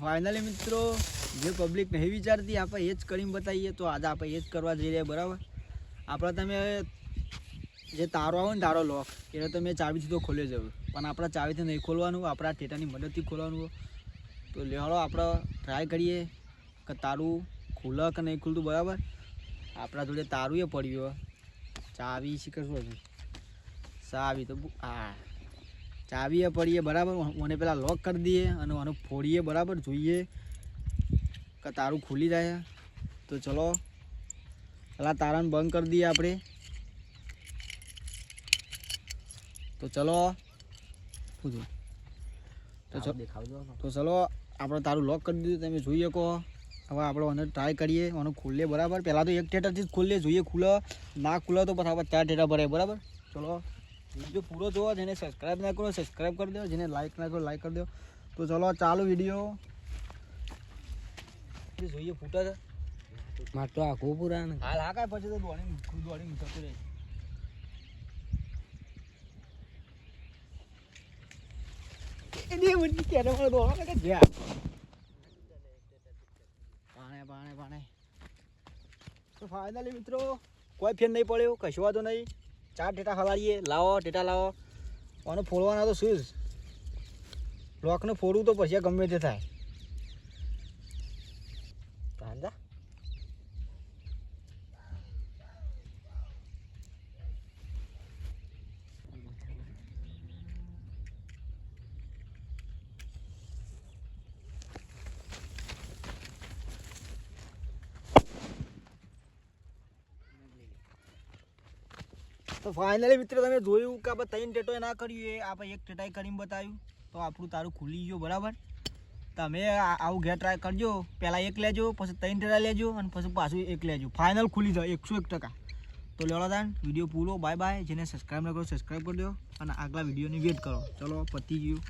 Finally મિત્રો, જે public નહીં વિચારતી, આપણે એ જ કરીને બતાવીએ, તો આજે આપણે એ જ કરવા જઈ રહ્યા, બરાબર? આપણે તમે જે તારો આવે ને તારો લોક એટલે તમે ચાવીથી તો ખોલી જવું પણ આપણે ચાવીથી નહીં ખોલવાનું, આપણા ટેટાની મદદથી ખોલવાનું. તો લેવાડો આપણે ટ્રાય કરીએ કે તારું ખુલે કે નહીં ખુલતું, બરાબર? આપણા જોડે તારું એ પડ્યું ચાવી શીખર શું ચાવી તો હા. ચાવી એ પડીએ બરાબર? મને પેલા લોક કરી દઈએ અને મને ફોડીએ બરાબર? જોઈએ. કે તારું ખુલી જાય. તો ચલો. પેલા તારાને બંધ કરી દઈએ આપણે. તો ચલો. પૂછો? તો દેખાવજો. તો ચલો આપણે તારું લોક કરી દીધું તમે જોઈએ કહો. હવે આપણે આને ટ્રાય કરીએ. અને ખુલ્લે બરાબર? પહેલાં તો એક થિયેટરથી જ ખુલ્લે જોઈએ ખુલ્લે. ના ખુલ્લે તો પછી આપણે ચાર થિયેટર ભરાય બરાબર? ચલો. વીડિયો પૂરો જોવો જેને સબસ્ક્રાઈબ ના કરો સબસ્ક્રાઈબ કરી દો જેને લાઈક ના કરો લાઈક કરી દો તો ચલો ચાલુ વીડિયો. જોઈએ ફૂટે છે. માર તો આખું પૂરા ને. હાલ હા કાંઈ પછી તો દોડી દોડી જતું રહે. એની ઉડી ક્યારે મને દોડો કે જ્યાં પાણે પાણે પાણે. તો ફાઇનલી મિત્રો કોઈ ફેર નહીં પડ્યો કશું વાંધો નહીં. ચાર ટેટા હલાડીએ લાવો ટેટા લાવો. અને ફોડવાના તો શું લોકને ફોડવું તો પછી ગમે તે થાય. તો ફાઇનલી મિત્રો તમે જોયું કે આપણે ત્રણ ટેટો ના કર્યું એ, આપણે એક ટેટાઈ કરીને બતાવ્યું. તો આપણું તારું ખુલી ગયું, બરાબર? તમે આવું ઘેર ટ્રાય કરજો, પહેલાં એક લેજો, પછી ત્રણ ટેટા લેજો, અને પછી પાછું એક લેજો. ફાઇનલ ખુલી જાય, એકસો એક ટકા. તો લેવડો વીડિયો પૂરો બાય બાય જેને સબસ્ક્રાઈબ ન કરો સબસ્ક્રાઈબ કરી દો, અને આગલા વિડીયોની વેટ કરો. ચલો, પતી ગયું.